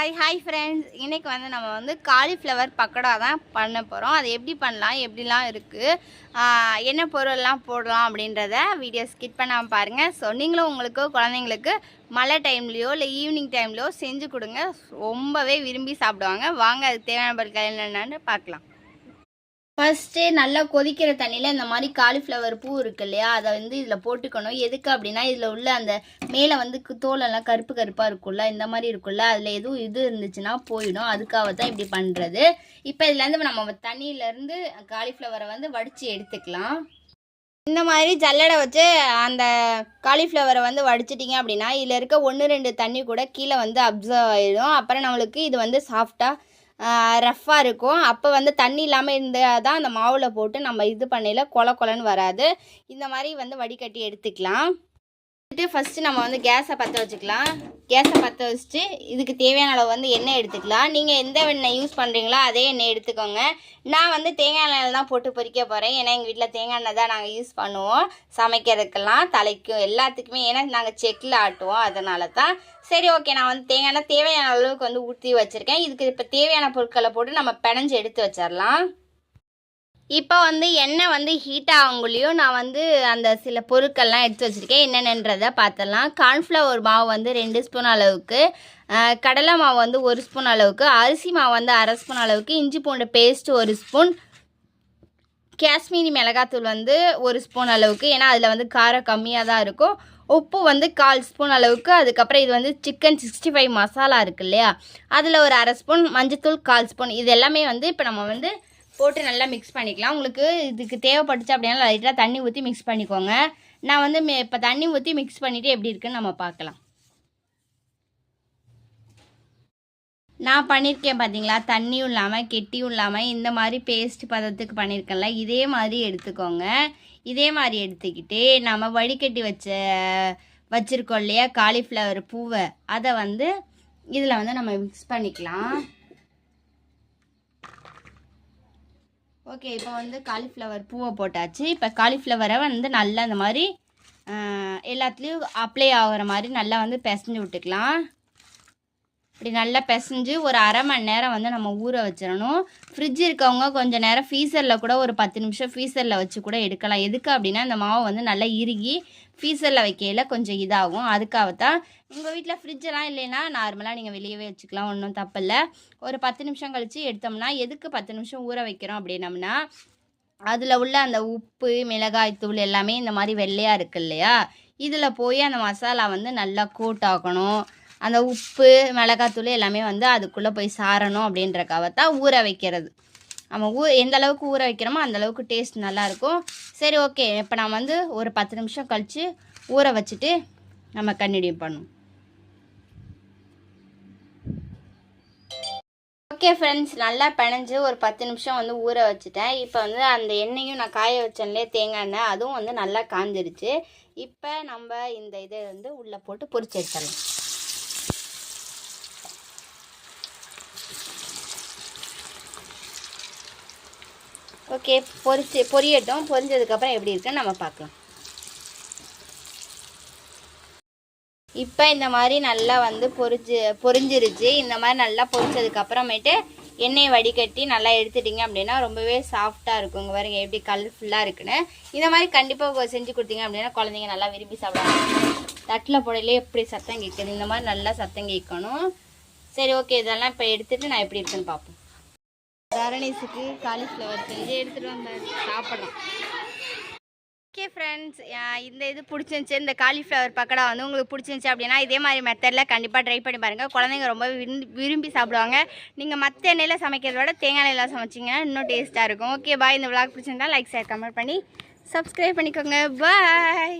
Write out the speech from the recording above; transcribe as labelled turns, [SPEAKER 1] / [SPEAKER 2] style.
[SPEAKER 1] Hi hi friends இன்றைக்கி வந்து நம்ம வந்து காலிஃப்ளவர் பக்கோடா தான் பண்ண போகிறோம் அது எப்படி பண்ணலாம்? எப்படிலாம் இருக்குது என்ன பொருள்லாம் போடலாம் அப்படின்றத வீடியோ ஸ்கிப் பண்ணாமல் பாருங்கள் ஸோ நீங்களும் உங்களுக்கு குழந்தைங்களுக்கு மழை டைம்லேயோ இல்லை ஈவினிங் டைம்லையோ செஞ்சு கொடுங்க. ரொம்பவே விரும்பி சாப்பிடுவாங்க. வாங்க அதுக்கு தேவையான பொருட்கள் என்னென்னு பார்க்கலாம். ஃபஸ்ட்டு நல்லா கொதிக்கிற தண்ணியில் இந்த மாதிரி காலிஃப்ளவர் பூ இருக்கு இல்லையா? அதை வந்து இதில் போட்டுக்கணும். எதுக்கு அப்படின்னா இதில் உள்ள அந்த மேலே வந்து தோலெல்லாம் கருப்பு கருப்பாக இருக்கும்ல இந்த மாதிரி இருக்கும்ல அதில் எதுவும் இது இருந்துச்சுன்னா போயிடும். அதுக்காக தான் இப்படி பண்ணுறது இப்போ இதுலேருந்து நம்ம தண்ணியிலேருந்து காலிஃப்ளவரை வந்து வடித்து எடுத்துக்கலாம். இந்த மாதிரி ஜல்லடை வச்சு அந்த காலிஃப்ளவரை வந்து வடிச்சிட்டிங்க அப்படின்னா இதில் இருக்க ஒன்று ரெண்டு தண்ணி கூட கீழே வந்து அப்சர்வ் ஆகிடும் அப்புறம் நம்மளுக்கு இது வந்து சாஃப்டாக ரஃப்பாக இருக்கும். அப்போ வந்து தண்ணி இல்லாமல் இருந்தால் தான் அந்த மாவில் போட்டு நம்ம இது பண்ணையில் கொல கொலன்னு வராது. இந்த மாதிரி வந்து வடிகட்டி எடுத்துக்கலாம். ஃபஸ்ட்டு நம்ம வந்து கேஸை பற்ற வச்சுக்கலாம். கேஸை பற்ற வச்சுட்டு இதுக்கு தேவையான அளவு வந்து எண்ணெய் எடுத்துக்கலாம். நீங்கள் எந்த எண்ணெய் யூஸ் பண்ணுறீங்களோ அதே எண்ணெய் எடுத்துக்கோங்க. நான் வந்து தேங்காய் எண்ணெயில் தான் போட்டு பொறிக்க போகிறேன் ஏன்னா எங்கள் வீட்டில் தேங்காய் எண்ணெய் தான் நாங்கள் யூஸ் பண்ணுவோம். சமைக்கிறதுக்கெல்லாம் தலைக்கும் எல்லாத்துக்குமே. ஏன்னா நாங்கள் செக்கில் ஆட்டுவோம். அதனால தான். சரி ஓகே நான் வந்து தேங்காய் எண்ணெய் தேவையான அளவுக்கு வந்து ஊற்றி வச்சுருக்கேன். இதுக்கு இப்போ தேவையான பொருட்களை போட்டு நம்ம பிணைஞ்சு எடுத்து வச்சிடலாம் இப்போ வந்து எண்ணெய் வந்து ஹீட் ஆகுங்களையும் நான் வந்து அந்த சில பொருட்கள்லாம் எடுத்து வச்சுருக்கேன். என்னென்னன்றதை பார்த்துடலாம். கார்ன்ஃப்ளவர் மாவு வந்து ரெண்டு ஸ்பூன் அளவுக்கு கடலை மாவு வந்து ஒரு ஸ்பூன் அளவுக்கு அரிசி மாவு வந்து அரை ஸ்பூன் அளவுக்கு இஞ்சி பூண்டு பேஸ்ட் ஒரு ஸ்பூன் காஷ்மீரி மிளகாத்தூள் வந்து ஒரு ஸ்பூன் அளவுக்கு ஏன்னா அதில் வந்து காரம் கம்மியாக தான் இருக்கும். உப்பு வந்து கால் ஸ்பூன் அளவுக்கு அதுக்கப்புறம் இது வந்து சிக்கன் சிக்ஸ்டி ஃபைவ் மசாலா இருக்கு இல்லையா? அதில் ஒரு அரை ஸ்பூன் மஞ்சத்தூள் கால் ஸ்பூன் இது எல்லாமே வந்து இப்போ நம்ம வந்து போட்டு நல்லா மிக்ஸ் பண்ணிக்கலாம். உங்களுக்கு இதுக்கு தேவைப்பட்டுச்சு அப்படின்னா லைட்டாக தண்ணி ஊற்றி மிக்ஸ் பண்ணிக்கோங்க. நான் வந்து இப்போ தண்ணி ஊற்றி மிக்ஸ் பண்ணிவிட்டு எப்படி இருக்குன்னு நம்ம பார்க்கலாம். நான் பண்ணியிருக்கேன் பார்த்தீங்களா தண்ணியும் இல்லாமல் கெட்டியும் இல்லாமல் இந்த மாதிரி பேஸ்ட் பதத்துக்கு பண்ணியிருக்கேன்ல இதே மாதிரி எடுத்துக்கோங்க. இதே மாதிரி எடுத்துக்கிட்டு நம்ம வடிகட்டி வச்ச வச்சுருக்கோம் இல்லையா காலிஃப்ளவர் பூவை அதை வந்து இதில் வந்து நம்ம மிக்ஸ் பண்ணிக்கலாம். ஓகே இப்போ வந்து காலிஃப்ளவர் பூவை போட்டாச்சு. இப்போ காலிஃப்ளவரை வந்து நல்லா இந்த மாதிரி எல்லாத்துலேயும் அப்ளை ஆகுற மாதிரி நல்லா வந்து பிசைஞ்சு விட்டுக்கலாம். இப்படி நல்லா பிசைஞ்சு ஒரு அரை மணி நேரம் வந்து நம்ம ஊற வச்சிடணும். ஃப்ரிட்ஜ் இருக்கவங்க கொஞ்சம் நேரம் ஃபீசரில் கூட ஒரு பத்து நிமிஷம் ஃபீசரில் வச்சு கூட எடுக்கலாம். எதுக்கு அப்படின்னா அந்த மாவு வந்து நல்லா இறுகி ஃபீசரில் வைக்கையில் கொஞ்சம் இதாகும். அதுக்காகத்தான் உங்கள் வீட்டில் ஃப்ரிட்ஜெல்லாம் இல்லைன்னா நார்மலாக நீங்கள் வெளியவே வச்சுக்கலாம். ஒன்றும் தப்பில்லை. ஒரு பத்து நிமிஷம் கழித்து எடுத்தோம்னா எதுக்கு பத்து நிமிஷம் ஊற வைக்கிறோம் அப்படின்னம்னா அதில் உள்ள அந்த உப்பு மிளகாய் தூள் எல்லாமே இந்த மாதிரி வெள்ளையாக இருக்கு இல்லையா? இதில் போய் அந்த மசாலா வந்து நல்லா கோட் ஆகணும். அந்த உப்பு மிளகாத்தூள் எல்லாமே வந்து அதுக்குள்ளே போய் சாரணும் அப்படின்றக்காக தான் ஊற வைக்கிறது. நம்ம ஊ எந்த அளவுக்கு ஊற வைக்கிறோமோ அந்த அளவுக்கு டேஸ்ட் நல்லாயிருக்கும். சரி ஓகே இப்போ நான் வந்து ஒரு பத்து நிமிஷம் கழித்து ஊற வச்சுட்டு நம்ம கண்டினியூ பண்ணுவோம். ஓகே ஃப்ரெண்ட்ஸ் நல்லா பிணைஞ்சு ஒரு பத்து நிமிஷம் வந்து ஊற வச்சுட்டேன். இப்போ வந்து அந்த எண்ணெயும் நான் காய வச்சேன்லே தேங்காய் எண்ணெய் அதுவும் வந்து நல்லா காஞ்சிருச்சு. இப்போ நம்ம இந்த இதை வந்து உள்ளே போட்டு பொரிச்சு எடுத்துடலாம். ஓகே பொரிச்சு பொரியட்டும். பொரிஞ்சதுக்கப்புறம் எப்படி இருக்குன்னு நம்ம பார்க்கலாம். இப்போ இந்த மாதிரி நல்லா வந்து பொரிஞ்சு பொரிஞ்சிருச்சு. இந்த மாதிரி நல்லா பொரிச்சதுக்கப்புறமேட்டு எண்ணெயை வடிகட்டி நல்லா எடுத்துட்டிங்க அப்படின்னா ரொம்பவே சாஃப்டாக இருக்கும். இங்கே பாருங்க எப்படி கலர்ஃபுல்லாக இருக்குன்னு. இந்த மாதிரி கண்டிப்பாக செஞ்சு கொடுத்தீங்க அப்படின்னா குழந்தைங்க நல்லா விரும்பி சாப்பிடுவாங்க. தட்டில் போடையிலே எப்படி சத்தம் கேட்குது? இந்த மாதிரி நல்லா சத்தம் கேட்கணும். சரி ஓகே. இதெல்லாம் இப்போ எடுத்துகிட்டு நான் எப்படி இருக்குன்னு பார்ப்போம். தரணீஸுக்கு காலிஃப்ளவர் செஞ்சு எடுத்துகிட்டு வந்தேன் சாப்பிட்றோம். ஓகே ஃப்ரெண்ட்ஸ் இந்த இது பிடிச்சிருந்துச்சி. இந்த காலிஃப்ளவர் பக்கடா வந்து உங்களுக்கு பிடிச்சிருந்துச்சி அப்படின்னா இதே மாதிரி மெத்தடில் கண்டிப்பாக ட்ரை பண்ணி பாருங்கள் குழந்தைங்க ரொம்ப விரும்பி விரும்பி சாப்பிடுவாங்க. நீங்கள் மற்ற எண்ணெயில் சமைக்கிறத விட தேங்காய் எண்ணெயில் சமைச்சிங்கன்னா இன்னும் டேஸ்ட்டாக இருக்கும். ஓகே பாய் இந்த விளாக் பிடிச்சிருந்தா லைக் ஷேர் கமெண்ட் பண்ணி சப்ஸ்கிரைப் பண்ணிக்கோங்க. பாய்